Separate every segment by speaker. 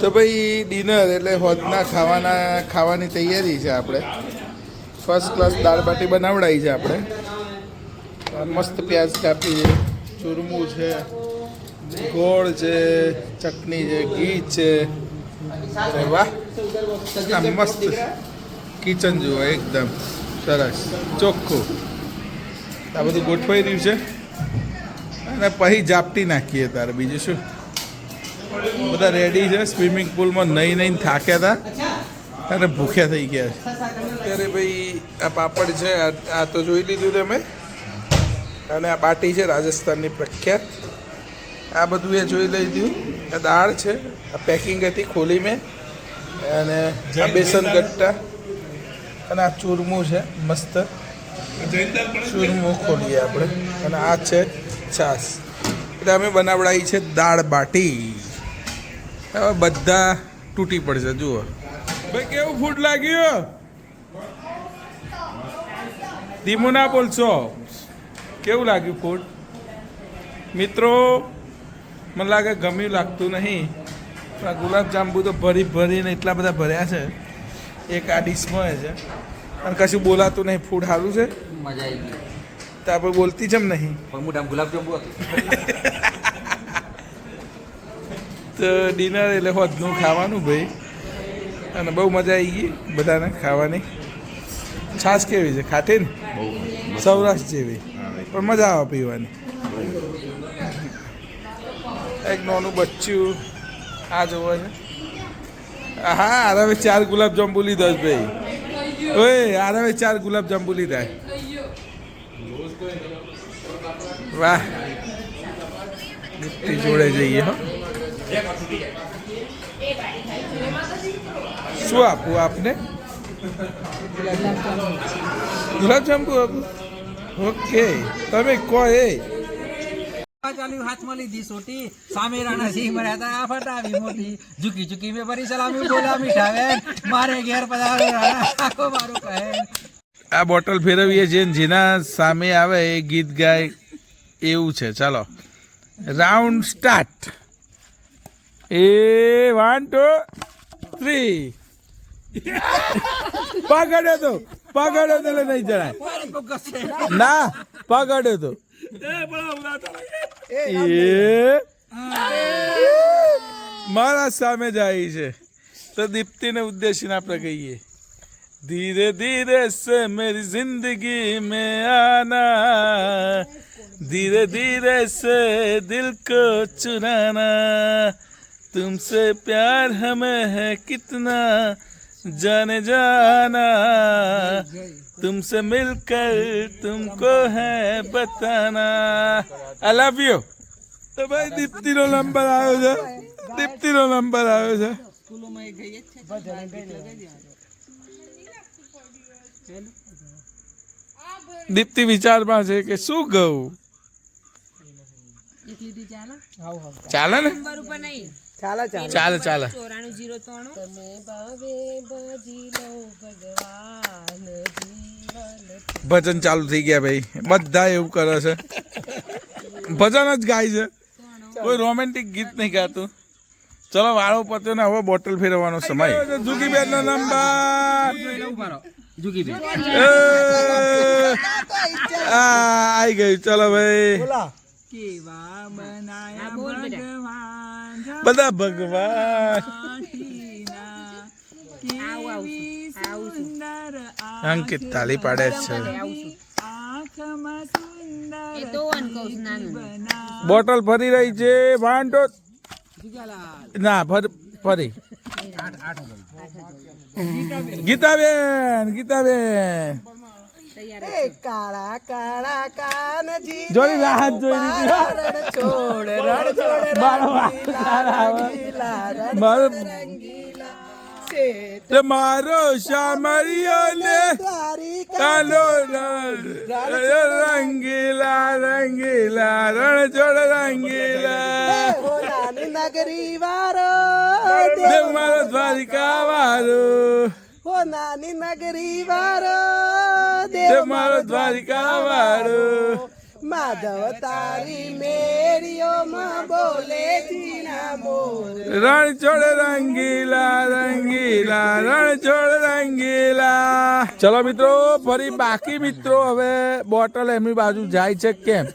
Speaker 1: તો ભાઈ ડિનર એટલે હોદના ખાવાના, ખાવાની તૈયારી છે આપણે. ફર્સ્ટ ક્લાસ દાળ બાટી બનાવડાવી છે આપણે. મસ્ત પ્યાજ કાપી છે, ચૂરમું છે, ગોળ છે, ચટણી છે, ઘી છે. વાહ મસ્ત કિચન જુઓ એકદમ સરસ, ચોખ્ખું. આ બધું ગોઠવાઈ રહ્યું છે. અને પછી જાપટી નાખીએ તારે, બીજું શું? બધા રેડી છે. સ્વિમિંગ પુલમાં નહીં નહીં થાક્યા હતા અને ભૂખ્યા થઈ ગયા છે. અત્યારે ભાઈ આ પાપડ છે આ- તો જોઈ લીધું તમે અને આ બાટી છે રાજસ્થાનની પ્રખ્યાત. આ બધું એ જોઈ લીધું. આ દાળ છે આ પેકિંગ હતી ખોલી મેં. અને આ બેસન ગટ્ટા. અને આ ચૂરમું છે મસ્ત. ચૂરમું ખોલીએ આપણે. અને આ છે છાશ. એટલે અમે બનાવડાવી છે દાળ બાટી. હવે બધા તૂટી પડશે જુઓ. ભાઈ કેવું ફૂડ લાગ્યું? ધીમું ના બોલશો. કેવું લાગ્યું ફૂડ મિત્રો મને લાગે ગમ્યું લાગતું નહીં. પણ આ ગુલાબજાંબુ તો ભરી ભરીને એટલા બધા ભર્યા છે. એક આ ડીશમાં છે. અને કશું બોલાતું નહીં. ફૂડ સારું છે?
Speaker 2: મજા આવી ગઈ.
Speaker 1: તો આપણે બોલતી જેમ નહીં.
Speaker 2: પણ મોટા ગુલાબ હતું.
Speaker 1: ડિનર એટલે હોદનું ખાવાનું ભાઈ. અને બહુ મજા આવી ગઈ બધાને ખાવાની. છાશ કેવી છે? ખાટી ને? સૌરાષ્ટ્ર જેવી. પણ મજા આવે પીવાની. એક નાનું બચ્ચું આ જોવો છે. હા આરામે ચાર ગુલાબ જાંબુ લીધો જ ભાઈ. ઓય આરામે ચાર ગુલાબ જાંબુ લીધા વાહ. જોડે જઈએ હો. શું આપું આપને? ગુલાબજાંબુ આપું? ઓકે તમે કહો એ.
Speaker 2: ચાલ્યું હાથમાં લીધી સોટી. સામે રાણા સિંહ મળ્યા હતા. આ ફટાવી મોટી. ઝુકી ઝુકી મેં બરી સલામી બોલા મીઠાવે. મારે ઘેર પધારો. આખો મારું કહે.
Speaker 1: આ બોટલ ફેરવીએ છીએ જેના સામે આવે એ ગીત ગાય એવું છે. ચાલો. Round start. એ વન ટુ થ્રી પકડ્યો તો પકડ્યો તો નહીં જણાય. ના પગડ્યો તો. એ મારા સામે જાય છે. તો દીપ્તિને ઉદ્દેશીને આપણે કહીએ. ધીરે ધીરે સે મેરી જિંદગી મેં આના. ધીરે ધીરે સે દિલ કો ચુરાના. तुमसे प्यार हमें है कितना जाने जाना तुमसे मिलकर तुमको है बताना आई लव यू તો ભાઈ દીપ્તિનો નંબર આવ્યો છે દીપ્તિનો નંબર આવ્યો છે દીપ્તિ વિચારમાં છે કે શું કહું ચાલે ને
Speaker 3: ચાલે ચાલે.
Speaker 1: ચાલે ચાલે
Speaker 4: ચોરાણું જીરો ત્રાણું.
Speaker 3: તમે ભાવે ભજી લો ભગવાન
Speaker 1: ભજન ચાલુ થઈ ગયા ભાઈ. બધા એવું કરે છે. ભજન જ ગાય છે. કોઈ રોમેન્ટિક ગીત નહીં ગાતું. ચલો વાળો પત્યો ને હવે બોટલ ફેરવવાનો સમય. જુગી બેન નો નંબર.
Speaker 2: ઝુકી આવી
Speaker 1: આઈ ગયું. ચલો ભાઈ.
Speaker 2: કેવા
Speaker 4: મનાયા
Speaker 2: ભગવાન.
Speaker 1: બધા ભગવાન. અંકિત તાલી પાડે છે. બોટલ ફરી રહી છે ભાંડો ના ફર ગીતાબેન ગીતાબેન.
Speaker 3: કાળા કાળા કાનજી
Speaker 1: જોડી રાહત જોઈ.
Speaker 3: રણ છોડ રણ છોડ
Speaker 1: મારો
Speaker 3: રંગીલા, રંગીલા, રંગીલા.
Speaker 1: તે મારો શામળિયો ને કાલો રંગીલા રંગીલા રણ છોડ રંગીલા
Speaker 3: નગરી વારો
Speaker 1: મારો દ્વારિકા વાળો.
Speaker 3: હો નાની નગરી વારો
Speaker 1: દેવ મારો દ્વારિકા વાળો.
Speaker 3: માધવ તારી મેરીઓમાં બોલે જીના
Speaker 1: રણ છોડ રંગીલા રંગીલા રણ છોડ રંગીલા. ચલો મિત્રો ફરી બાકી મિત્રો હવે બોટલ એમની બાજુ જાય છે કેમ?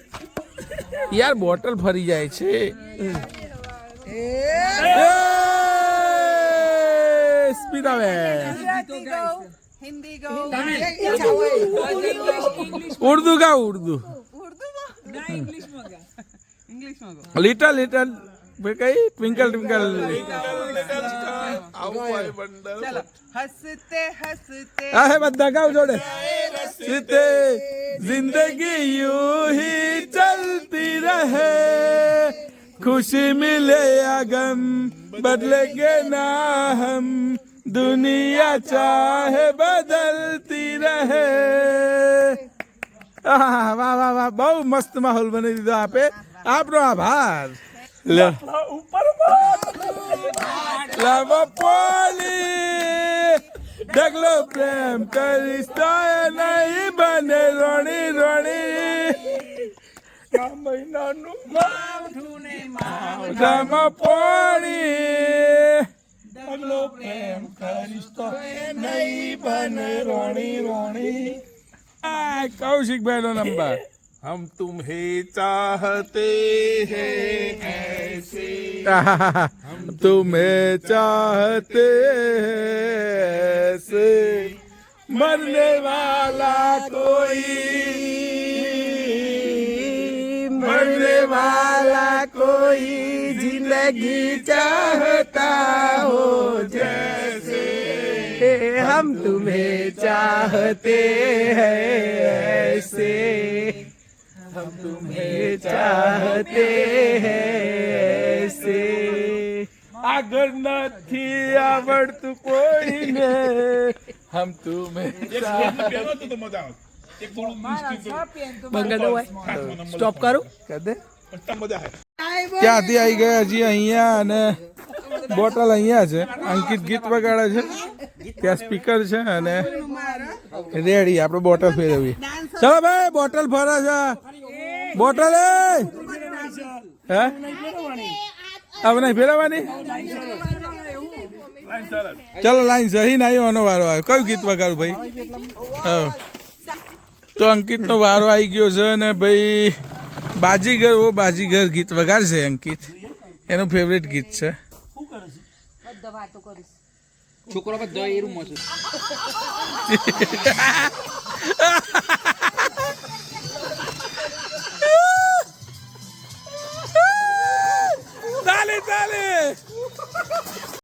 Speaker 1: યાર બોટલ ફરી જાય છે. भी
Speaker 3: था वे हिंदी को
Speaker 1: उर्दू का उर्दू उर्दू लिटल लिटल कही ट्विंकल
Speaker 3: ट्विंकल हँसते
Speaker 1: हँसते अरे बंदा का जोड़े हँसते ज़िंदगी यू ही चलती रहे खुशी मिले या गम बदले के ना हम दुनिया चाहे बदलती રહે આહ, વાહ વાહ વાહ બહુ મસ્ત માહોલ બની દીધો આપે આપનો આભાર લે લાવો પોલી ડગલો પ્રેમ કરીશ તો એ નહીં બને રોણી રોણી આ મહિનાનું માવઠામાં પોણી નહીં બને રોણી રોણી આ કૌશિકભાઈ નો નંબર हम तुम्हें चाहते हैं ऐसे हम तुम्हें चाहते हैं ऐसे मरने वाला कोई मरने वाला कोई जिंदगी चाहता हो जैसे हम तुम्हें चाहते हैं ऐसे हम तुम्हें चाहते हैं ऐसे આગળ નથી આવડતું કોઈને હમ તુમે
Speaker 3: સ્ટોપ કરું
Speaker 1: કદે ક્યાંથી આવી ગયા હજી અહીંયા અને બોટલ અહીંયા છે અંકિત ગીત વગાડે છે ત્યાં સ્પીકર છે અને રેડી આપણે બોટલ ફેરવીએ. ચલો ભાઈ બોટલ ફરે છે. બોટલ એ. હે? હવે નહીં ફેરવવાની? ચલો લાઈન સહી નહીં આનો વારો આવ્યો. કયું ગીત વગાડું ભાઈ? હા. તો અંકિતનો વારો આવી ગયો છે ને ભાઈ બાજીગર ઓ બાજીગર ગીત વગાડશે અંકિત. એનું ફેવરેટ ગીત છે.
Speaker 2: છોકરો બધો એ રૂમમાં છે.
Speaker 1: ચાલે ચાલે